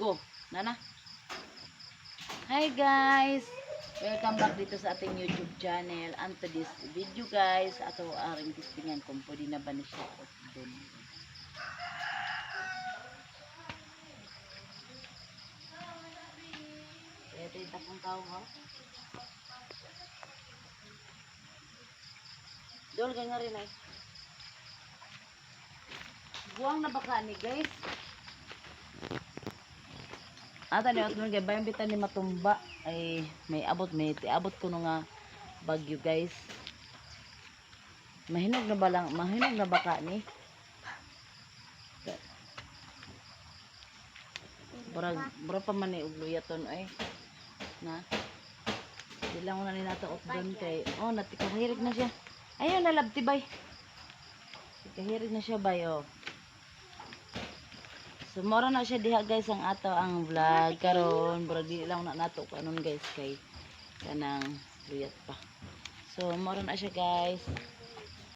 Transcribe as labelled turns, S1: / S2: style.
S1: Go. Nana. Hi guys. Welcome back dito sa ating YouTube channel. And to this video guys, ato aring testingan kung pwede na ba ni siya dun. Ito yung takong tao ha. Dol ka nga rin ay. Buwang na baka ni guys. Ata ni Otman kay bayan bitan ni matumba ay may abot may tiabot ko no nga bagyo guys. Mahinog na ba lang, mahinog na baka ni. Burag, burag pa man ni ugluyaton ay. Na. Bilang ko na ni nato op doon kay, oh, natikahirig na siya. Ayun na labtibay. Kahirig na siya bay, oh. So, mora na siya diha guys ang ato ang vlog karon pero di lang na nato kanon guys kay kanang luyat pa. So, mora na siya guys.